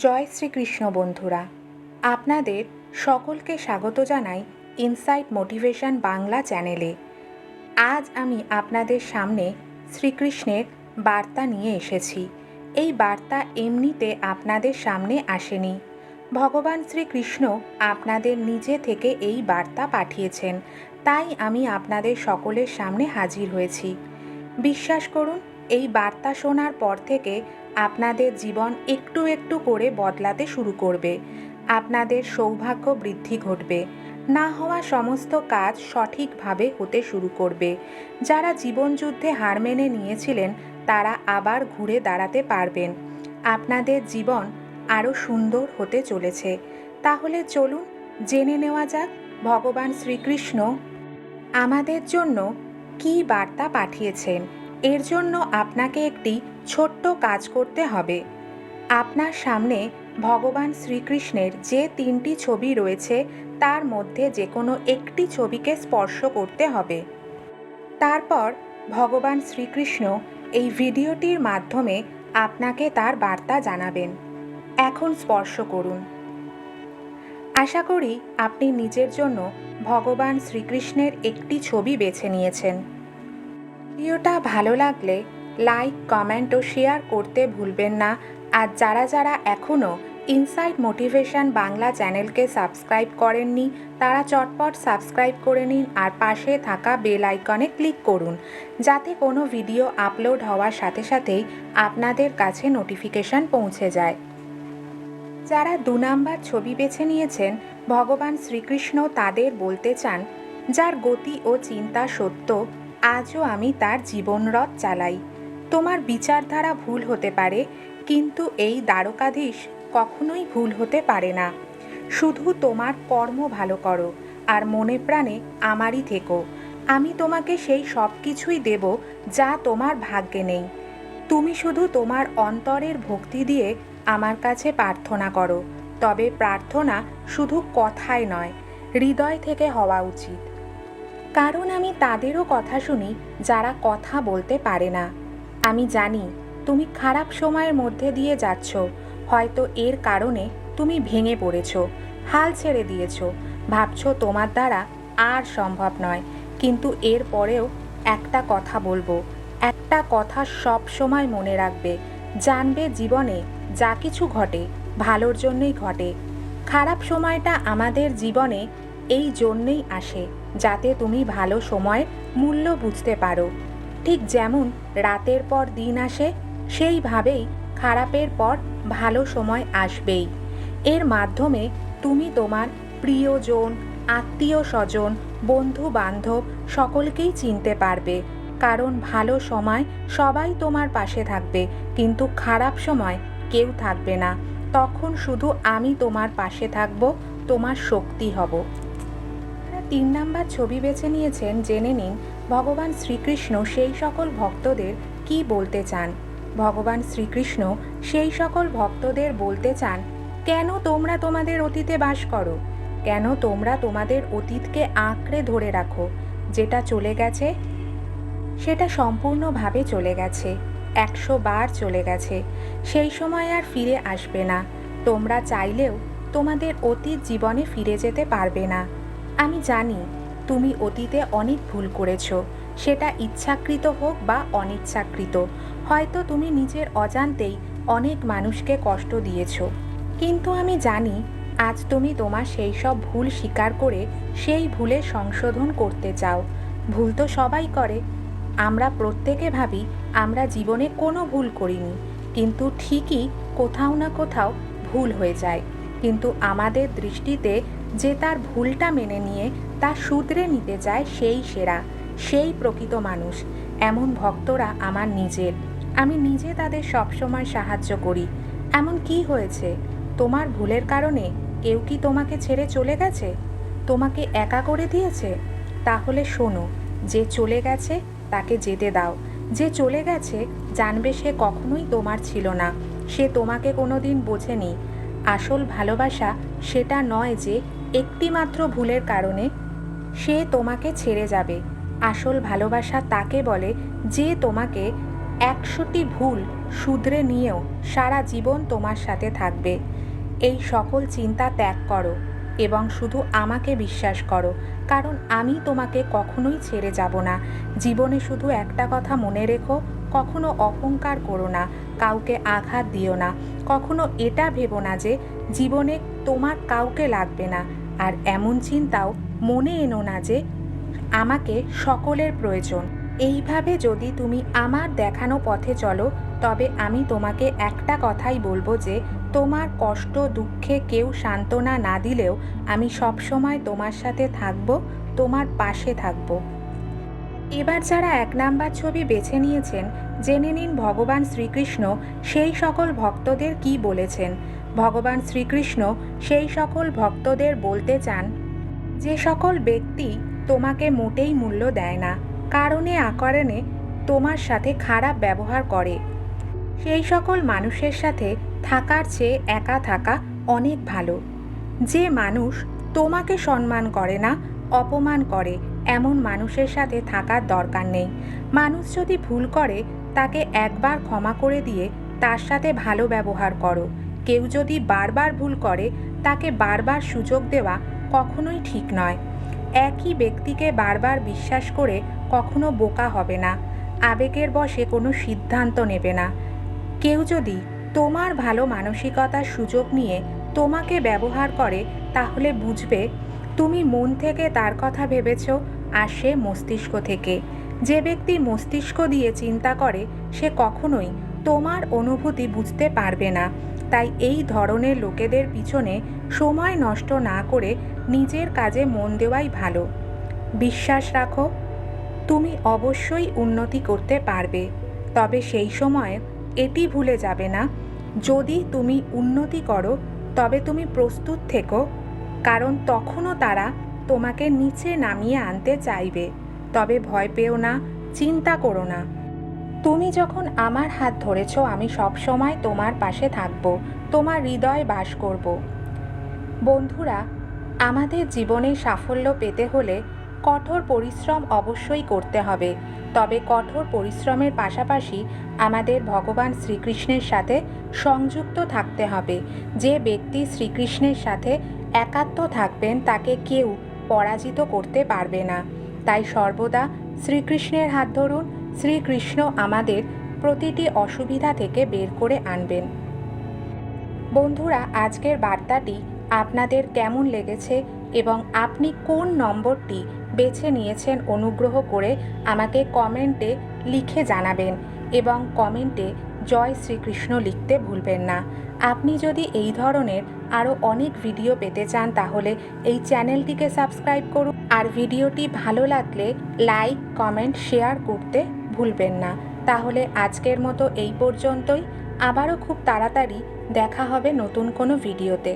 জয় শ্রীকৃষ্ণ বন্ধুরা, আপনাদের সকলকে স্বাগত জানাই ইনসাইট মোটিভেশন বাংলা চ্যানেলে। আজ আমি আপনাদের সামনে শ্রীকৃষ্ণের বার্তা নিয়ে এসেছি। এই বার্তা এমনিতে আপনাদের সামনে আসেনি। ভগবান শ্রীকৃষ্ণ আপনাদের নিজে থেকে এই বার্তা পাঠিয়েছেন, তাই আমি আপনাদের সকলের সামনে হাজির হয়েছি। বিশ্বাস করুন, এই বার্তা শোনার পর থেকে আপনাদের জীবন একটু একটু করে বদলাতে শুরু করবে। আপনাদের সৌভাগ্য বৃদ্ধি ঘটবে। না হওয়া সমস্ত কাজ সঠিকভাবে হতে শুরু করবে। যারা জীবনযুদ্ধে হার মেনে নিয়েছিলেন, তারা আবার ঘুরে দাঁড়াতে পারবেন। আপনাদের জীবন আরও সুন্দর হতে চলেছে। তাহলে চলুন, জেনে নেওয়া যাক, ভগবান শ্রীকৃষ্ণ আমাদের জন্য কী বার্তা পাঠিয়েছেন। এর জন্য আপনাকে একটি ছোট্ট কাজ করতে হবে। আপনার সামনে ভগবান শ্রীকৃষ্ণের যে তিনটি ছবি রয়েছে, তার মধ্যে যে কোনো একটি ছবিকে স্পর্শ করতে হবে। তারপর ভগবান শ্রীকৃষ্ণ এই ভিডিওটির মাধ্যমে আপনাকে তার বার্তা জানাবেন। এখন স্পর্শ করুন। আশা করি আপনি নিজের জন্য ভগবান শ্রীকৃষ্ণের একটি ছবি বেছে নিয়েছেন। ভিডিওটা ভালো লাগলে লাইক, কমেন্ট ও শেয়ার করতে ভুলবেন না। আর যারা যারা এখনও ইনসাইট মোটিভেশন বাংলা চ্যানেলকে সাবস্ক্রাইব করেননি, তারা চটপট সাবস্ক্রাইব করে নিন আর পাশে থাকা বেল আইকনে ক্লিক করুন। যাতে কোনো ভিডিও আপলোড হওয়ার সাথে সাথেই আপনাদের কাছে নোটিফিকেশন পৌঁছে যায়। যারা দু নাম্বার ছবি বেছে নিয়েছেন, ভগবান শ্রীকৃষ্ণ তাদের বলতে চান, যার গতি ও চিন্তা সত্য আজও আমি তার জীবনরথ চালাই। তোমার বিচারধারা ভুল হতে পারে, কিন্তু এই দ্বারকাধীশ কখনোই ভুল হতে পারে না। শুধু তোমার কর্ম ভালো করো, আর মনে প্রাণে আমারই থেকো। আমি তোমাকে সেই সব কিছুই দেব, যা তোমার ভাগ্যে নেই। তুমি শুধু তোমার অন্তরের ভক্তি দিয়ে আমার কাছে প্রার্থনা করো, তবে প্রার্থনা শুধু কথায় নয়, হৃদয় থেকে হওয়া উচিত। কারণ আমি তাদেরও কথা শুনি, যারা কথা বলতে পারে না। আমি জানি, তুমি খারাপ সময়ের মধ্যে দিয়ে যাচ্ছ, হয়তো এর কারণে তুমি ভেঙে পড়েছ, হাল ছেড়ে দিয়েছ, ভাবছ তোমার দ্বারা আর সম্ভব নয়, কিন্তু এর পরেও একটা কথা বলব, একটা কথা সব সময় মনে রাখবে, জানবে জীবনে যা কিছু ঘটে, ভালোর জন্যই ঘটে। খারাপ সময়টা আমাদের জীবনে এই জন্যেই আসে যাতে তুমি ভালো সময়ের মূল্য বুঝতে পারো। ঠিক যেমন রাতের পর দিন আসে, সেইভাবেই খারাপের পর ভালো সময় আসবেই। এর মাধ্যমে তুমি তোমার প্রিয়জন আত্মীয় স্বজন বন্ধু বান্ধব সকলকেই চিনতে পারবে। কারণ ভালো সময় সবাই তোমার পাশে থাকবে, কিন্তু খারাপ সময় কেউ থাকবে না। তখন শুধু আমি তোমার পাশে থাকব, তোমার শক্তি হব। তিন নাম্বার ছবি বেছে নিয়েছেন, জেনে নিন ভগবান শ্রীকৃষ্ণ সেই সকল ভক্তদের কি বলতে চান। ভগবান শ্রীকৃষ্ণ সেই সকল ভক্তদের বলতে চান, কেন তোমরা তোমাদের অতীতে বাস করো? কেন তোমরা তোমাদের অতীতকে আঁকড়ে ধরে রাখো? যেটা চলে গেছে, সেটা সম্পূর্ণভাবে চলে গেছে, একশো বার চলে গেছে। সেই সময় আর ফিরে আসবে না। তোমরা চাইলেও তোমাদের অতীত জীবনে ফিরে যেতে পারবে না। আমি জানি তুমি অতীতে অনেক ভুল করেছ, সেটা ইচ্ছাকৃত হোক বা অনিচ্ছাকৃত। হয়তো তুমি নিজের অজান্তেই অনেক মানুষকে কষ্ট দিয়েছ। কিন্তু আমি জানি আজ তুমি তোমার সেই সব ভুল স্বীকার করে সেই ভুলে সংশোধন করতে চাও। ভুল তো সবাই করে। আমরা প্রত্যেকে ভাবি আমরা জীবনে কোনো ভুল করিনি, কিন্তু ঠিকই কোথাও না কোথাও ভুল হয়ে যায়। কিন্তু আমাদের দৃষ্টিতে যে তার ভুলটা মেনে নিয়ে তা শুধরে নিতে চায় সেই সেরা, সেই প্রকৃত মানুষ। এমন ভক্তরা আমার নিজের। আমি নিজে তাদের সবসময় সাহায্য করি। এমন কি হয়েছে? তোমার ভুলের কারণে কেউ কি তোমাকে ছেড়ে চলে গেছে? তোমাকে একা করে দিয়েছে? তাহলে শোনো, যে চলে গেছে তাকে যেতে দাও। যে চলে গেছে জানবে সে কখনোই তোমার ছিল না। সে তোমাকে কোনোদিন বোঝেনি। আসল ভালোবাসা সেটা নয় যে একটিমাত্র ভুলের কারণে সে তোমাকে ছেড়ে যাবে। আসল ভালোবাসা তাকে বলে যে তোমাকে একশোটি ভুল শুধরে নিয়েও সারা জীবন তোমার সাথে থাকবে। এই সকল চিন্তা ত্যাগ করো এবং শুধু আমাকে বিশ্বাস করো, কারণ আমি তোমাকে কখনোই ছেড়ে যাব না। জীবনে শুধু একটা কথা মনে রেখো, কখনো অহংকার করো না, কাউকে আঘাত দিও না। কখনো এটা ভেবো না যে জীবনে তোমার কাউকে লাগবে না। আর এমন চিন্তাও মনে এনো না যে আমাকে সকলের প্রয়োজন। এইভাবে যদি তুমি আমার দেখানো পথে চলো, তবে আমি তোমাকে একটা কথাই বলব যে, তোমার কষ্ট, দুঃখে কেউ সান্ত্বনা না দিলেও আমি সবসময় তোমার সাথে থাকব, তোমার পাশে থাকব। এবার যারা এক নাম্বার ছবি বেছে নিয়েছেন, জেনে নিন ভগবান শ্রীকৃষ্ণ সেই সকল ভক্তদের কি বলেছেন। ভগবান শ্রীকৃষ্ণ সেই সকল ভক্তদের বলতে চান, যে সকল ব্যক্তি তোমাকে মোটেই মূল্য দেয় না, কারণে আকারণে তোমার সাথে খারাপ ব্যবহার করে। সেই সকল মানুষের সাথে থাকার চেয়ে একা থাকা অনেক ভালো। যে মানুষ তোমাকে সম্মান করে না, অপমান করে, এমন মানুষের সাথে থাকার দরকার নেই। মানুষ যদি ভুল করে, তাকে একবার ক্ষমা করে দিয়ে তার সাথে ভালো ব্যবহার করো। কেউ যদি বারবার ভুল করে, তাকে বারবার সুযোগ দেওয়া কখনোই ঠিক নয়। একই ব্যক্তিকে বারবার বিশ্বাস করে কখনো বোকা হবে না। আবেগের বশে কোনো সিদ্ধান্ত নেবে না। কেউ যদি তোমার ভালো মানসিকতার সুযোগ নিয়ে তোমাকে ব্যবহার করে, তাহলে বুঝবে তুমি মন থেকে তার কথা ভেবেছ আর সে মস্তিষ্ক থেকে। যে ব্যক্তি মস্তিষ্ক দিয়ে চিন্তা করে, সে কখনোই তোমার অনুভূতি বুঝতে পারবে না। তাই এই ধরনের লোকেদের পিছনে সময় নষ্ট না করে নিজের কাজে মন দেওয়াই ভালো। বিশ্বাস রাখো, তুমি অবশ্যই উন্নতি করতে পারবে, তবে সেই সময় এটি ভুলে যাবে না। যদি তুমি উন্নতি করো, তবে তুমি প্রস্তুত থেকো, কারণ তখনও তারা তোমাকে নিচে নামিয়ে আনতে চাইবে। তবে ভয় পেও না, চিন্তা করো না। তুমি যখন আমার হাত ধরেছ, আমি সবসময় তোমার পাশে থাকব, তোমার হৃদয় বাস করব। বন্ধুরা, আমাদের জীবনে সাফল্য পেতে হলে কঠোর পরিশ্রম অবশ্যই করতে হবে। তবে কঠোর পরিশ্রমের পাশাপাশি আমাদের ভগবান শ্রীকৃষ্ণের সাথে সংযুক্ত থাকতে হবে। যে ব্যক্তি শ্রীকৃষ্ণের সাথে একাত্ম থাকবেন, তাকে কেউ পরাজিত করতে পারবে না। তাই সর্বদা শ্রীকৃষ্ণের হাত ধরুন শ্রীকৃষ্ণ আমাদের প্রতিটি অসুবিধা থেকে বের করে আনবেন। বন্ধুরা, আজকের বার্তাটি আপনাদের কেমন লেগেছে এবং আপনি কোন নম্বরটি বেছে নিয়েছেন অনুগ্রহ করে আমাকে কমেন্টে লিখে জানাবেন এবং কমেন্টে জয় শ্রীকৃষ্ণ লিখতে ভুলবেন না। আপনি যদি এই ধরনের আরও অনেক ভিডিও পেতে চান, তাহলে এই চ্যানেলটিকে সাবস্ক্রাইব করুন। আর ভিডিওটি ভালো লাগলে লাইক, কমেন্ট, শেয়ার করতে ভুলবেন না। তাহলে আজকের মতো এই পর্যন্তই। আবারও খুব তাড়াতাড়ি দেখা হবে নতুন কোনো ভিডিওতে।